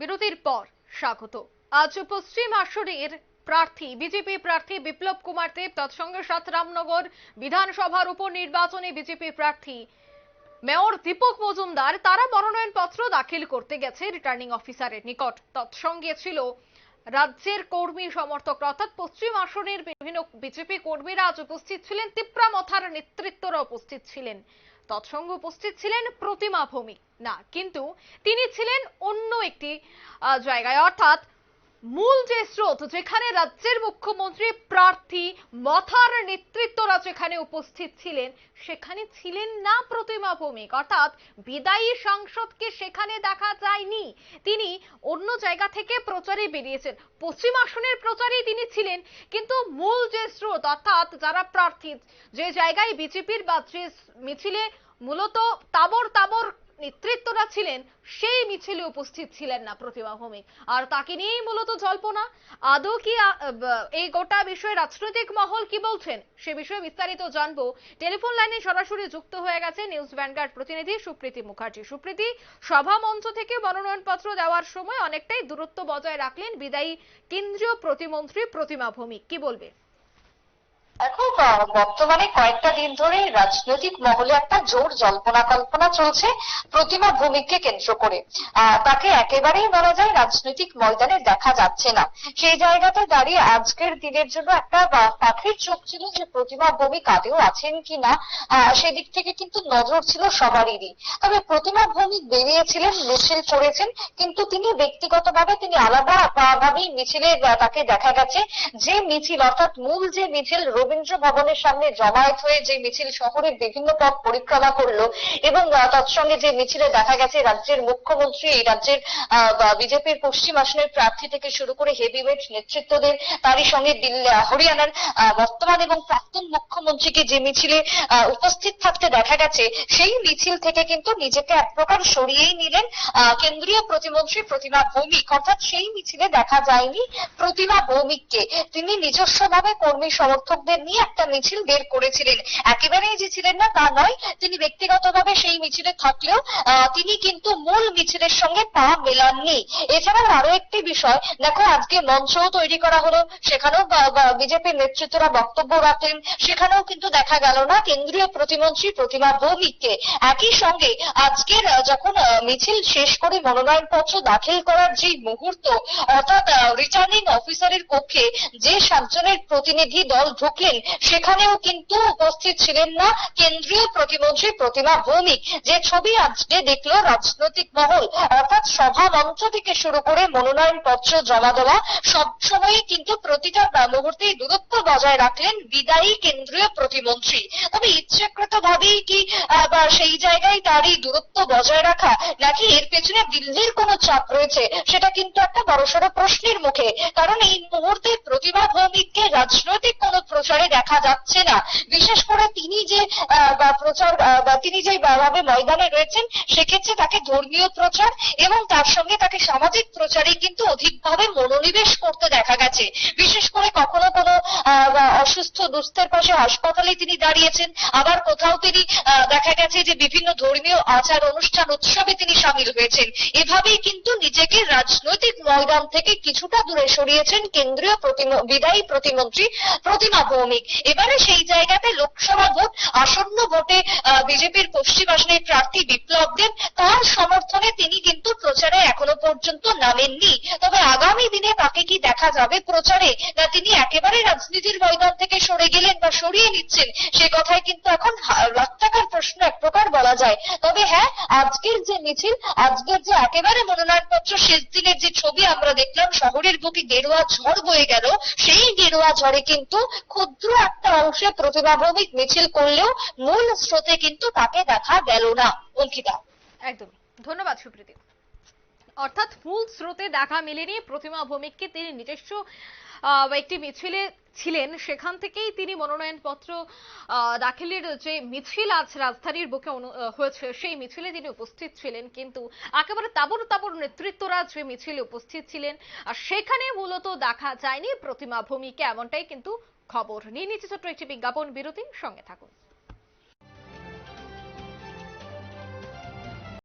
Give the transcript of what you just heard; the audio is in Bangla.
বিরতির পর স্বাগত। আজ পশ্চিম আসনের প্রার্থী, বিজেপি প্রার্থী বিপ্লব কুমার দেব, তৎসঙ্গে সাতরামনগর বিধানসভার উপনির্বাচনে বিজেপি প্রার্থী মেয়র দীপক মজুমদার তারা মনোনয়নপত্র দাখিল করতে গেছে রিটার্নিং অফিসারের নিকট। তৎসঙ্গে ছিল রাজ্যের কর্মী সমর্থক, অর্থাৎ পশ্চিম আসনের বিভিন্ন বিজেপি কর্মীরা আজ উপস্থিত ছিলেন। তিপ্রা মথার নেতৃত্বরা উপস্থিত ছিলেন। তৎসঙ্গে উপস্থিত ছিলেন প্রতিমা ভৌমিক। না কিন্তু তিনি ছিলেন অন্য একটি জায়গায়। অর্থাৎ মূল যে স্রোত, যেখানে রাজ্যের মুখ্যমন্ত্রী প্রার্থী মথার নেতৃত্বরা যেখানে উপস্থিত ছিলেন, সেখানে ছিলেন না প্রতিমা ভৌমিক। অর্থাৎ বিদায়ী সাংসদকে সেখানে দেখা যায়নি। তিনি অন্য জায়গা থেকে প্রচারে বেরিয়েছেন। পশ্চিম আসনের প্রচারেই তিনি ছিলেন, কিন্তু মূল যে স্রোত, অর্থাৎ যারা প্রার্থী, যে জায়গায় বিজেপির বা মিছিলে মূলত তাবর তাবর নেতৃত্বরা ছিলেন, সেই মিছিলে উপস্থিত ছিলেন না প্রতিমা ভৌমিক। আর তাকে নিয়েই মূলত জল্পনা। আদৌ কি এই গোটা বিষয়ে রাজনৈতিক মহল কি বলছেন, সে বিষয়ে বিস্তারিত জানব। টেলিফোন লাইনে সরাসরি যুক্ত হয়ে গেছে নিউজ ভ্যানগার্ড প্রতিনিধি সুপ্রীতি মুখার্জি। সুপ্রীতি, সভা মঞ্চ থেকে মনোনয়নপত্র দেওয়ার সময় অনেকটাই দূরত্ব বজায় রাখলেন বিদায়ী কেন্দ্রীয় প্রতিমন্ত্রী প্রতিমা ভৌমিক। কি বলবে? আহ, বর্তমানে কয়েকটা দিন ধরে রাজনৈতিক মহলে একটা জোর জল্পনা কল্পনা চলছে প্রতিমা ভূমিকে কেন্দ্র করে। তাকে একেবারেই বলা যায় রাজনৈতিক ময়দানে দেখা যাচ্ছে না। সেই জায়গাতে দাঁড়িয়ে আজকের দিনের জন্য একটা পাখির চোখ ছিল যে প্রতিমা ভৌমিক আদেও আছেন কিনা আহ, সেদিক থেকে কিন্তু নজর ছিল সবারই। তবে প্রতিমা ভৌমিক বেরিয়েছিলেন মিছিল করেছেন কিন্তু তিনি ব্যক্তিগতভাবে তিনি আলাদা ভাবেই মিছিলে তাকে দেখা গেছে। যে মিছিল অর্থাৎ মূল যে মিছিল রবীন্দ্র ভবনের সামনে জমায়েত হয়ে যে মিছিল শহরের বিভিন্ন পথ পরিক্রমা করল এবং তৎসঙ্গে যে মিছিলে দেখা গেছে, রাজ্যের মুখ্যমন্ত্রী, এই রাজ্যের বিজেপির পশ্চিম আসনের প্রার্থী থেকে শুরু করে হেভিওয়েট নেতৃত্বদের, তারই সঙ্গে দিল্লি হরিয়ানার বর্তমান এবং প্রাক্তন মুখ্যমন্ত্রীকে যে মিছিলে উপস্থিত থাকতে দেখা গেছে, সেই মিছিল থেকে কিন্তু নিজেকে এক প্রকার সরিয়েই নিলেন কেন্দ্রীয় প্রতিমন্ত্রী প্রতিমা ভৌমিক। অর্থাৎ সেই মিছিলে দেখা যায়নি প্রতিমা ভৌমিককে। তিনি নিজস্বভাবে কর্মী সমর্থকদের নিয়ে একটা মিছিল বের করেছিলেন। একেবারেই যে ছিলেন না, তা নয়, তিনি ব্যক্তিগতভাবে সেই মিছিলে থাকলেও তিনি কিন্তু মূল মিছিলের সঙ্গে পা মেলাননি। এছাড়াও আরও একটি বিষয়, দেখো আজকে মঞ্চও তৈরি করা হলো, সেখানেও বিজেপির নেতৃত্বরা বক্তব্য রাখলেন সেখানেও কিন্তু দেখা গেল না কেন্দ্রীয় প্রতিমন্ত্রী প্রতিমা ভৌমিককে। একই সঙ্গে আজকের যখন মিছিল শেষ করে মনোনয়নপত্র দাখিল করার যে মুহূর্ত, অর্থাৎ রিটার্নিং অফিসারের কক্ষে যে সাতজনের প্রতিনিধি দল ঢুকলেন সেখানেও কিন্তু উপস্থিত ছিলেন না কেন্দ্রীয় প্রতিমন্ত্রী প্রতিমা ভৌমিক। যে ছবি আজকে দেখল রাজনৈতিক মহল, অর্থাৎ সভা মঞ্চ থেকে শুরু করে মনোনয়ন পত্র জমা দেওয়া সব সময়ই কিন্তু প্রতিটা মুহূর্তে দূরত্ব বজায় রাখলেন বিদায়ী কেন্দ্রীয় প্রতিমন্ত্রী। তবে ইচ্ছাকৃত ভাবেই কি বা সেই জায়গায় তার এই দূরত্ব বজায় রাখা, নাকি এর পেছনে দিল্লির কোনো চাপ রয়েছে, সেটা কিন্তু একটা বড়সড় প্রশ্নের মুখে। কারণ এই মুহূর্তে প্রতিভা ভৌমিককে রাজনৈতিক কোনো প্রচারে দেখা যাচ্ছে না। বিশেষ করে তিনি যে প্রচার তিনি যে ভাবে ময়দানে রয়েছেন, সেক্ষেত্রে তাকে ধর্মীয় প্রচার এবং তার সঙ্গে তাকে সামাজিক প্রচারে কিন্তু অধিকভাবে মনোনিবেশ করতে দেখা গেছে। বিশেষ করে কখনো কোনো অসুস্থ, দুস্থের পাশে হাসপাতালে তিনি দাঁড়িয়েছেন। আবার কোথাও তিনি দেখা গেছে যে বিভিন্ন ধর্মীয় আচার অনুষ্ঠান, উৎসবে তিনি সামিল হয়েছেন। এভাবেই কিন্তু নিজেকে রাজনৈতিক ময়দান থেকে কিছুটা দূরে সরিয়েছেন কেন্দ্রীয় বিদায়ী প্রতিমন্ত্রী প্রতিমা ভৌমিক। এবারে সেই জায়গাতে লোকসভা ভোট, আসন্ন ভোটে বিজেপির পশ্চিম আসনের প্রার্থী বিপ্লব দেব তার সমর্থনে তিনি কিন্তু প্রচারে এখনও পর্যন্ত নামেননি। তবে আগামী দিনে তাকে কি দেখা যাবে প্রচারে? না তিনি একেবারে রাজনীতির ময়দান থেকে সরে গেলেন বা সরিয়ে নিচ্ছেন, সে কথাই কিন্তু এখন হা- প্রশ্ন এক প্রকার বলা যায়। তবে হ্যাঁ আজকের যে মিছিল, আজকের যে একেবারে মনোনয়নপত্র, শেষ দিনের যে ছবি আমরা দেখলাম, শহরের বুকে গেরুয়া ঝড় বয়ে গেল। সেই গেরুয়া ঝড়ে কিন্তু ক্ষুদ্র একটা অংশে প্রতিভা ভৌমিক মিছিল করলেও মূল স্রোতে কিন্তু তাকে দেখা গেল না, অঙ্কিতা। একদমই। ধন্যবাদ, সুপ্রীতি। অর্থাৎ মূল স্রোতে দেখা মেলেনি প্রতিমা ভৌমিককে। তিনি নিজস্ব একটি মিছিলে ছিলেন। সেখান থেকেই তিনি মনোনয়নপত্র দাখিলের যে মিছিল আজ রাজধানীর বুকে হয়েছে, সেই মিছিলে তিনি উপস্থিত ছিলেন। কিন্তু একেবারে তাবর তাবর নেতৃত্বরা যে মিছিলে উপস্থিত ছিলেন, আর সেখানে মূলত দেখা যায়নি প্রতিমা ভৌমিককে, এমনটাই কিন্তু খবর। নিয়ে নিচ্ছে ছোট্ট একটি বিজ্ঞাপন বিরতি সঙ্গে থাকুন।